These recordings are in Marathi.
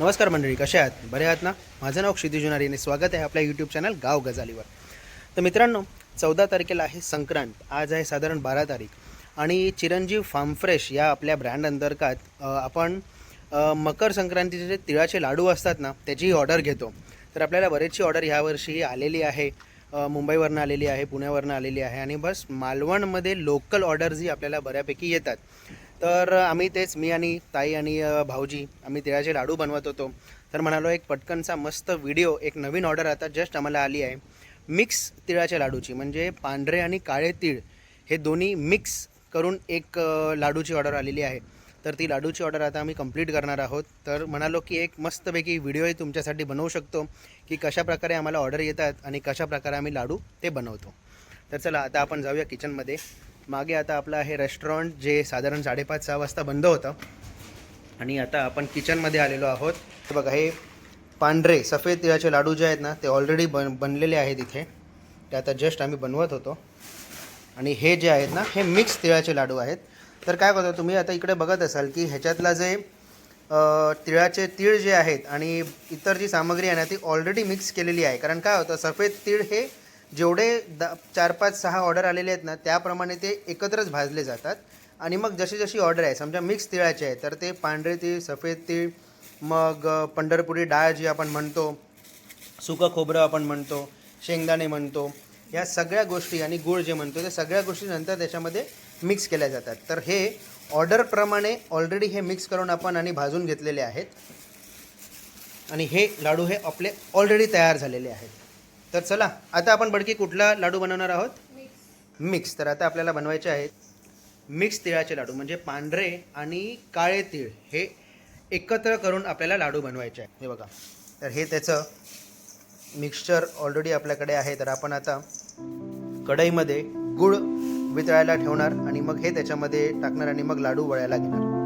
नमस्कार मंडळी कशा आहात? बरे आहात ना? माझं नाव क्षितिज जुनारी आणि स्वागत आहे आपल्या यूट्यूब चॅनल गाव गजालीवर. तर मित्रांनो चौदा तारखेला आहे संक्रांत. आज आहे साधारण बारा तारीख. आणि चिरंजीव फार्म फ्रेश या आपल्या ब्रँड अंतर्गत आपण मकर संक्रांतीचे जे तिळाचे लाडू असतात ना त्याचीही ऑर्डर घेतो. तर आपल्याला बरेचशी ऑर्डर ह्यावर्षी आलेली आहे. मुंबईवरनं आलेली आहे पुण्यावरनं आलेली आहे. आणि बस मालवणमध्ये लोकल ऑर्डर्सही आपल्याला बऱ्यापैकी येतात. तर आम्ही तेच मी आणि ताई आणि भाऊजी आम्ही तिळाचे लाडू बनवत होतो. तर म्हणालो एक पटकनचा मस्त व्हिडिओ एक नवीन ऑर्डर आता जस्ट आम्हाला आली आहे. मिक्स तिळाच्या लाडूची म्हणजे पांढरे आणि काळे तीळ हे दोन्ही मिक्स करून एक लाडूची ऑर्डर आलेली आहे. तर ती लाडूची ऑर्डर आता आम्ही कंप्लीट करणार आहोत. तर म्हणालो की एक मस्तपैकी व्हिडिओही तुमच्यासाठी बनवू शकतो की कशा प्रकारे आम्हाला ऑर्डर येतात आणि कशा प्रकारे आम्ही लाडू ते बनवतो. तर चला आता आपण जाऊया किचनमध्ये. मागे आता आपलं हे रेस्टॉरंट जे साधारण साडेपाच सहा वाजता बंद होतं. आणि आता आपण किचनमध्ये आलेलो आहोत. तर बघा हे पांढरे सफेद तिळाचे लाडू जे आहेत ना ते ऑलरेडी बन बनलेले आहेत इथे. ते आता जस्ट आम्ही बनवत होतो. आणि हे जे आहेत ना हे मिक्स तिळाचे लाडू आहेत. तर काय करतो तुम्ही आता इकडे बघत असाल की ह्याच्यातला जे तिळाचे तीळ जे आहेत आणि इतर जी सामग्री आहे ना ती ऑलरेडी मिक्स केलेली आहे. कारण काय होतं सफेद तीळ हे जेवढे द चार पाच सहा ऑर्डर आलेले आहेत ना त्याप्रमाणे ते एकत्रच भाजले जातात. आणि मग जशी जशी ऑर्डर आहे समजा मिक्स तिळाचे आहे तर ते पांढरे तीळ सफेद तीळ मग पंढरपुरी डाळ जी आपण म्हणतो सुकं खोबरं आपण म्हणतो शेंगदाणे म्हणतो या सगळ्या गोष्टी आणि गूळ जे म्हणतो त्या सगळ्या गोष्टी नंतर त्याच्यामध्ये मिक्स केल्या जातात. तर हे ऑर्डरप्रमाणे ऑलरेडी हे मिक्स करून आपण आणि भाजून घेतलेले आहेत. आणि हे लाडू हे आपले ऑलरेडी तयार झालेले आहेत. तर चला आता आपण बडकी कुठला लाडू बनवणार आहोत? मिक्स. तर आता आपल्याला बनवायचे आहेत मिक्स तिळाचे लाडू म्हणजे पांढरे आणि काळे तीळ. हे एकत्र करून आपल्याला लाडू बनवायचे आहे हे बघा. तर हे त्याचं मिक्सचर ऑलरेडी आपल्याकडे आहे. तर आपण आता कढईमध्ये गुळ वितळायला ठेवणार आणि मग हे त्याच्यामध्ये टाकणार आणि मग लाडू वळायला घेणार.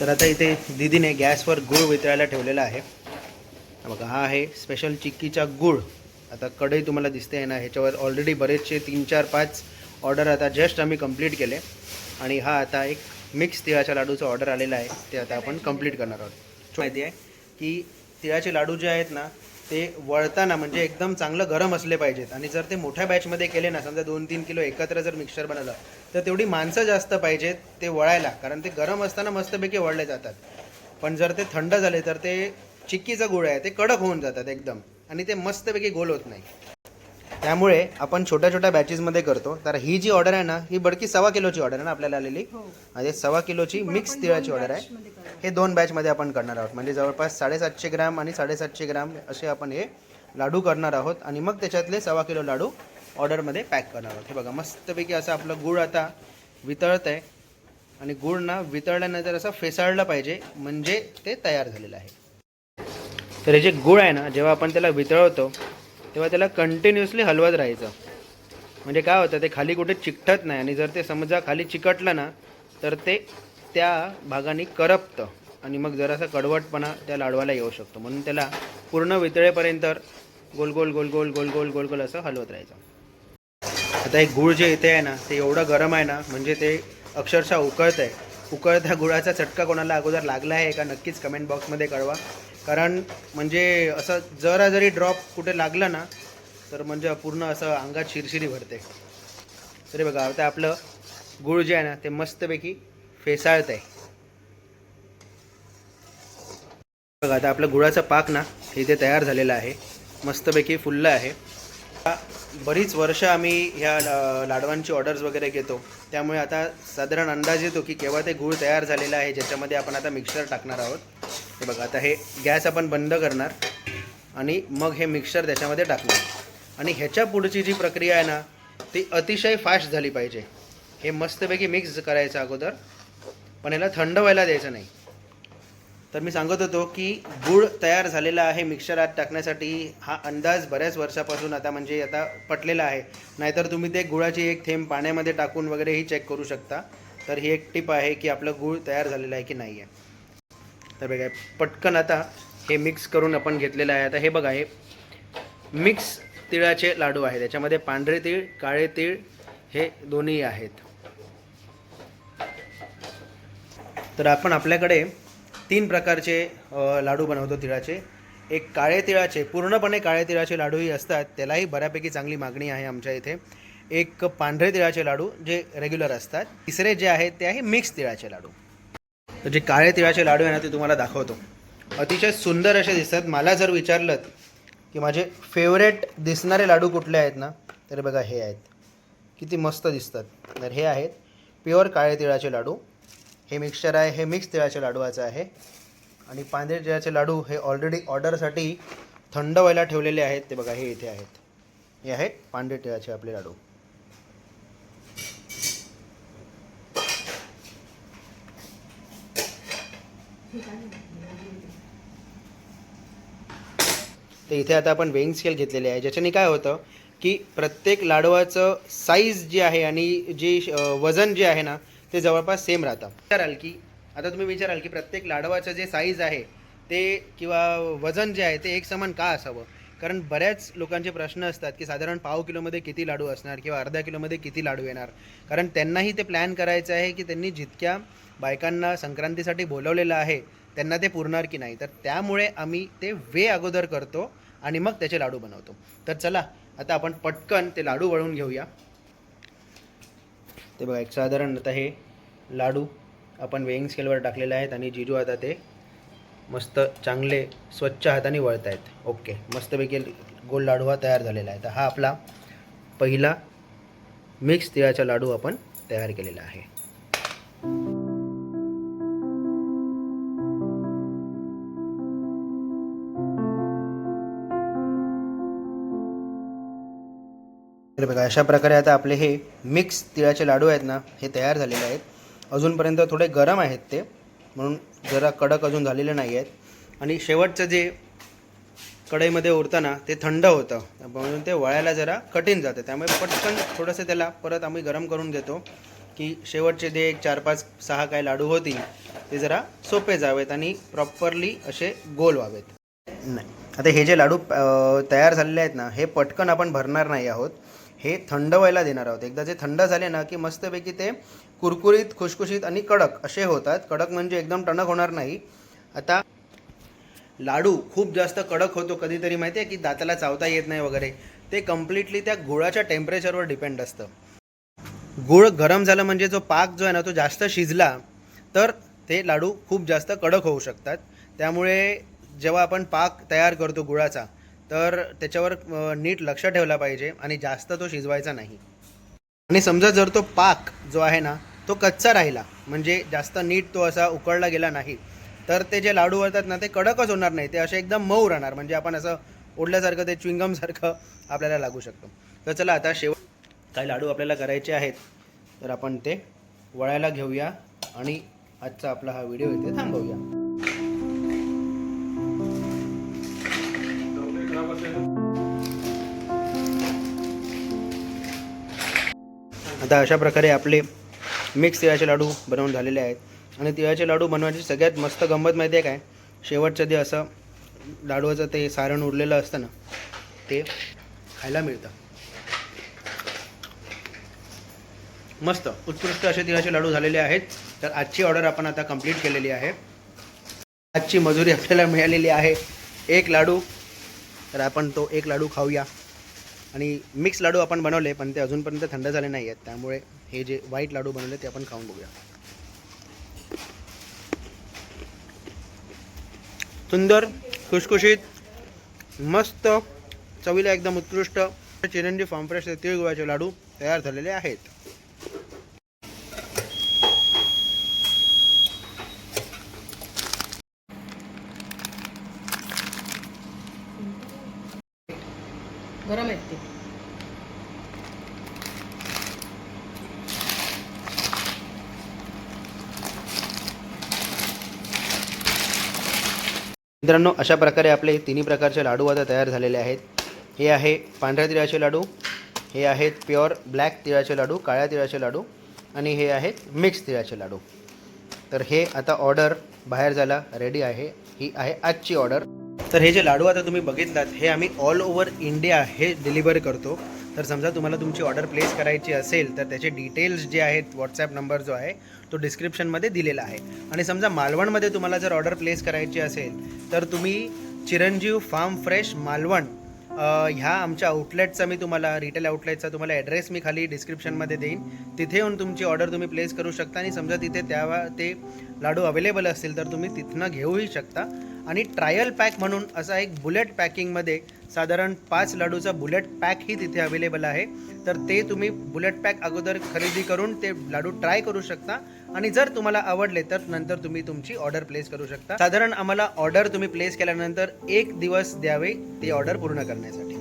तर आता इथे दीदीने गॅसवर गुळ वितळायला ठेवलेला आहे. बघा हा आहे स्पेशल चिक्कीचा गुळ. आता कढई तुम्हाला दिसते आहे ना ह्याच्यावर ऑलरेडी बरेचसे तीन चार पाच ऑर्डर आता जस्ट आम्ही कंप्लीट केले. आणि हा आता एक मिक्स तिळाच्या लाडूचा ऑर्डर आलेला आहे ते आता आपण कंप्लीट करणार आहोत. माहिती आहे? की तिळाचे लाडू जे आहेत ना ते वळताना म्हणजे एकदम चांगलं गरम असले पाहिजेत. आणि जर ते मोठ्या बॅचमध्ये केले ना समजा दोन तीन किलो एकत्र जर मिक्सर बनवलं तर तेवढी माणसं जास्त पाहिजेत ते वळायला. कारण ते गरम असताना मस्तपैकी वळले जातात. पण जर ते थंड झाले तर ते चिक्कीचं गुळ आहे ते कडक होऊन जातात एकदम. आणि ते मस्तपैकी गोल होत नाही. त्यामुळे आपण छोट्या छोट्या बॅचेसमध्ये करतो. तर ही जी ऑर्डर आहे ना ही बडकी सव्वा किलोची ऑर्डर आहे ना आपल्याला आलेली. म्हणजे सव्वा किलोची मिक्स तिळाची ऑर्डर आहे. हे दोन बॅचमध्ये आपण करणार आहोत. म्हणजे जवळपास साडेसातशे ग्राम आणि साडेसातशे ग्राम असे आपण हे लाडू करणार आहोत. आणि मग त्याच्यातले सव्वा किलो लाडू ऑर्डरमध्ये पॅक करणार आहोत. हे बघा मस्तपैकी असं आपलं गुळ आता वितळत आहे. आणि गुळ ना वितळल्यानंतर असं फेसाळलं पाहिजे. म्हणजे ते तयार झालेलं आहे. तर हे जे गुळ आहे ना जेव्हा आपण त्याला वितळवतो तेव्हा त्याला कंटिन्युअसली हलवत राहायचं. म्हणजे काय होतं ते खाली कुठे चिकटत नाही आणि जर ते समजा खाली चिकटलं ना तर ते त्या भागाने करपतं आणि मग जरासा कडवटपणा त्या लाडवाला येऊ शकतो. म्हणून त्याला पूर्ण वितळेपर्यंत गोल गोल गोल गोल गोल गोल गोल गोल असं हलवत राहायचं. आता हे गुळ जे इथे आहे ना ते एवढं गरम आहे ना म्हणजे ते अक्षरशः उकळत आहे उकळत्या गुळाचा चटका कोणाला अगोदर लागला आहे का नक्कीच कमेंट बॉक्समध्ये कळवा. कारण म्हणजे असं जरा जरी ड्रॉप कुठे लागला ना तर म्हणजे पूर्ण असं अंगात शिरशिरी भरते. तरी बघा आता आपलं गुळ जे आहे ना ते मस्तपैकी फेसाळत आहे बघा आता आपलं गुळाचा पाक ना हे इथे तयार झालेला आहे. मस्तपैकी फुललं आहे. बरीच वर्ष आम्ही ह्या ला- लाडवांची ऑर्डर्स वगैरे घेतो. त्यामुळे आता साधारण अंदाज येतो की केव्हा ते गूळ तयार झालेलं आहे ज्याच्यामध्ये आपण आता मिक्सर टाकणार आहोत. हे बघा आता हे गॅस आपण बंद करणार आणि मग हे मिक्सर त्याच्यामध्ये टाकणार. आणि ह्याच्या पुढची जी प्रक्रिया आहे ना ती अतिशय फास्ट झाली पाहिजे. हे मस्तपैकी मिक्स करायचं अगोदर पण ह्याला थंड व्हायला द्यायचं नाही. तर मी सांगत होतो की गूळ तयार झालेला आहे मिक्सरात टाकण्यासाठी. हा अंदाज बऱ्याच वर्षापासून आता म्हणजे आता पटलेला आहे. नाहीतर तुम्ही ते गुळाची एक थेंब पाण्यामध्ये टाकून वगैरेही चेक करू शकता. तर ही एक टिप आहे की आपलं गूळ तयार झालेलं आहे की नाही आहे तर बघा पटकन आता हे मिक्स करून आपण घेतलेलं आहे. आता हे बघा हे मिक्स तिळाचे लाडू आहेत. त्याच्यामध्ये पांढरे तीळ काळे तीळ हे दोन्ही आहेत. तर आपण आपल्याकडे तीन प्रकारचे लाडू बनवतो तिळाचे. एक काळे तिळाचे पूर्णपणे काळे तिळाचे लाडूही असतात. त्यालाही बऱ्यापैकी चांगली मागणी आहे आमच्या इथे. एक पांढरे तिळाचे लाडू जे रेग्युलर असतात. तिसरे जे आहेत ते आहे मिक्स तिळाचे लाडू. तर जे काळे तिळाचे लाडू आहे ना ते तुम्हाला दाखवतो. अतिशय सुंदर असे दिसतात. मला जर विचारलं की माझे फेवरेट दिसणारे लाडू कुठले आहेत ना तर बघा हे आहेत. किती मस्त दिसतात. तर हे आहेत प्युअर काळे तिळाचे लाडू. हे मिक्सचर आहे हे मिक्स तिळाच्या लाडूचं आहे. आणि पांढरे तिळाचे लाडू हे ऑलरेडी ऑर्डरसाठी थंड व्हायला ठेवलेले आहेत. ते बघा हे इथे आहेत. हे आहेत पांढरे तिळाचे आपले लाडू. तर इथे आता आपण वेईंग स्केल घेतलेले आहे. ज्याच्याने काय होतं की प्रत्येक लाडवाचं साईज जी आहे आणि जी वजन जे आहे ना ते जवळपास सेम राहतं. विचाराल की आता तुम्ही विचाराल की प्रत्येक लाडवाचं जे साईज आहे ते किंवा वजन जे आहे ते एक समान का असावं? कारण बऱ्याच लोकांचे प्रश्न असतात की साधारण पाव किलोमध्ये किती लाडू असणार किंवा अर्धा किलोमध्ये किती लाडू येणार? कारण त्यांनाही ते प्लॅन करायचं आहे की त्यांनी जितक्या बायकांना संक्रांतीसाठी बोलवलेलं आहे त्यांना ते पुरणार की नाही? तर त्यामुळे आम्ही ते वे अगोदर करतो. आणि मग त्याचे लाडू बनवतो. तर चला आता आपण पटकन ते लाडू वळून घेऊया. ते बघा एक साधारण आता हे लाडू आपण वेईंग स्केलवर टाकलेले आहेत आणि जिजू आता ते मस्त चांगले स्वच्छ हाताने वळत आहेत ओके मस्तपैकी गोल लाडू हा तयार झालेला आहे. तर हा आपला पहिला मिक्स तिळाचा लाडू आपण तयार केलेला आहे. अशा प्रकारे आता आपले हे मिक्स तिळाचे लाडू आहेत ना हे तयार झालेले आहेत. अजूनपर्यंत थोडे गरम आहेत ते म्हणून जरा कडक अजून झालेले नाही आहेत. आणि शेवटचं जे कढईमध्ये उरतं ना ते थंड होतं म्हणून ते वळायला जरा कठीण जातं. त्यामुळे पटकन थोडंसं त्याला परत आम्ही गरम करून घेतो की शेवटचे जे एक चार पाच सहा काय लाडू होतील ते जरा सोपे जावेत आणि प्रॉपरली असे गोल व्हावेत. नाही. आता हे जे लाडू तयार झालेले आहेत ना हे पटकन आपण भरणार नाही आहोत. हे थंड व्हायला देणार आहोत. एकदा जे थंड झाले ना की मस्तपैकी ते कुरकुरीत खुशखुशीत आणि कडक असे होतात. कडक म्हणजे एकदम टणक होणार नाही. आता लाडू खूप जास्त कडक होतो कधीतरी माहिती आहे की दाताला चावता येत नाही वगैरे. ते कम्प्लिटली त्या गुळाच्या टेम्परेचरवर डिपेंड असतं. गुळ गरम झालं म्हणजे जो पाक जो आहे ना तो जास्त शिजला तर ते लाडू खूप जास्त कडक होऊ शकतात. त्यामुळे जेव्हा आपण पाक तयार करतो गुळाचा तर त्याच्यावर नीट लक्ष ठेवला पाहिजे आणि जास्त तो शिजवायचा नाही. आणि समजा जर तो पाक जो आहे ना तो कच्चा राहिला म्हणजे जास्त नीट तो असा उकळला गेला नाही तर ते जे लाडू वळतात ना ते कडकच होणार नाही ते असे एकदम मऊ राहणार म्हणजे आपण असं ओढल्यासारखं ते च्विंगमसारखं आपल्याला लागू शकतो. तर चला आता शेवट काही लाडू आपल्याला करायचे आहेत तर आपण ते वळायला घेऊया आणि आजचा आपला हा व्हिडिओ इथे थांबवूया. आता अशा प्रकारे आपले मिक्स तिळाचे लाडू बनवून झालेले आहेत. आणि तिळाचे लाडू बनवायची सगळ्यात मस्त गंमत माहिती आहे काय? शेवटचं जे असं लाडूचं ते सारण उरलेलं असतं ना ते खायला मिळतं. मस्त उत्कृष्ट असे तिळाचे लाडू झालेले आहेत. तर आजची ऑर्डर आपण आता कंप्लीट केलेली आहे. आजची मजुरी आपल्याला मिळालेली आहे. एक लाडू तर आपण तो एक लाडू खाऊया. आणि मिक्स लाडू आपण बनवले पण ते अजूनपर्यंत थंड झाले नाही आहेत. त्यामुळे हे जे व्हाईट लाडू बनवले ते आपण खाऊन बघूया. सुंदर खुशखुशीत मस्त चवीला एकदम उत्कृष्ट चिरंजी फार्म फ्रेश तिळगुळाचे लाडू तयार झालेले आहेत. मित्रांनो अशा प्रकारे आपले तिन्ही प्रकारचे लाडू आता तयार झालेले आहेत. हे आहे पांढऱ्या तिळाचे लाडू हे आहेत प्युअर ब्लॅक तिळाचे लाडू काळ्या तिळाचे लाडू आणि हे आहेत मिक्स तिळाचे लाडू. तर हे आता ऑर्डर बाहेर जायला रेडी आहे. ही आहे आजची ऑर्डर. तर हे जे लाडू आता तुम्ही बघितलात हे आम्ही ऑल ओव्हर इंडिया हे डिलिव्हर करतो. तर समजा तुम्हाला तुमची ऑर्डर प्लेस करायची असेल तर त्याचे डिटेल्स जे आहेत व्हॉट्सॲप नंबर जो आहे तो डिस्क्रिप्शनमध्ये दिलेला आहे. आणि समजा मालवणमध्ये तुम्हाला जर ऑर्डर प्लेस करायची असेल तर तुम्ही चिरंजीव फार्म फ्रेश मालवण ह्या आमच्या आउटलेटचा मी तुम्हाला रिटेल आउटलेटचा तुम्हाला ॲड्रेस मी खाली डिस्क्रिप्शनमध्ये देईन. तिथे येऊन तुमची ऑर्डर तुम्ही प्लेस करू शकता आणि समजा तिथे त्या ते लाडू अवेलेबल असतील तर तुम्ही तिथनं घेऊही शकता. आणि ट्रायल पॅक म्हणून असा एक बुलेट पॅकिंगमध्ये साधारण पाच लाडूचा बुलेट पॅकही तिथे अवेलेबल आहे. तर ते तुम्ही बुलेट पॅक अगोदर खरेदी करून ते लाडू ट्राय करू शकता. आणि जर तुम्हाला आवडले तर नंतर तुम्ही तुमची ऑर्डर प्लेस करू शकता. साधारण आम्हाला ऑर्डर तुम्ही प्लेस केल्यानंतर एक दिवस द्यावे ती ऑर्डर पूर्ण करण्यासाठी.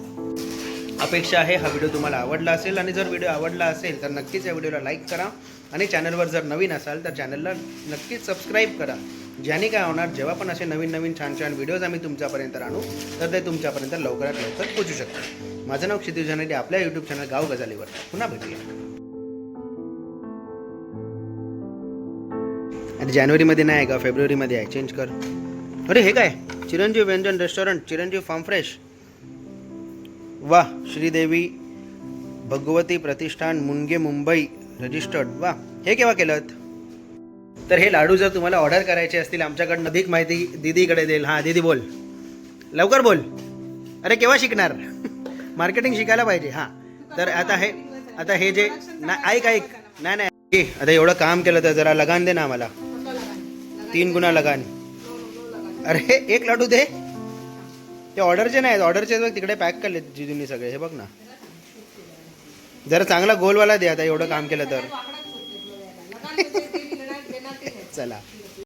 अपेक्षा आहे हा व्हिडिओ तुम्हाला आवडला असेल आणि जर व्हिडिओ आवडला असेल तर नक्कीच या व्हिडिओला लाईक करा. आणि चॅनलवर जर नवीन असाल तर चॅनलला नक्कीच सबस्क्राईब करा. ज्याने काय होणार जेव्हा पण असे नवीन नवीन छान छान व्हिडिओज आम्ही तुमच्यापर्यंत आणू तर ते तुमच्यापर्यंत लवकरात लवकर पोचू शकतात. माझं नाव क्षितिज जानेरी आपल्या यूट्यूब चॅनल गाव गजालीवर. पुन्हा भेटूया. अरे जानेवारीमध्ये नाही आहे का फेब्रुवारीमध्ये आहे चेंज कर. अरे हे काय? चिरंजीव व्यंजन रेस्टॉरंट चिरंजीव फार्म फ्रेश वा श्रीदेवी भगवती प्रतिष्ठान मुंगे मुंबई रजिस्टर्ड वा हे केव्हा केलं? तर हे लाडू जर तुम्हाला ऑर्डर करायचे असतील आमच्याकडनं अधिक माहिती दिदीकडे देईल. हां दिदी बोल. लवकर बोल. अरे केव्हा शिकणार? मार्केटिंग शिकायला पाहिजे. हां. तर आता हे आता हे जे ना ऐक ऐक. नाही नाही आता एवढं काम केलं तर जरा लगान दे ना आम्हाला. तीन गुणा लगान. अरे एक लाडू दे. ते ऑर्डरचे नाही ऑर्डरचे बघ तिकडे पॅक केले जिजूंनी सगळे. हे बघ ना. जरा चांगला गोलवाला दे आता एवढं काम केलं तर. चला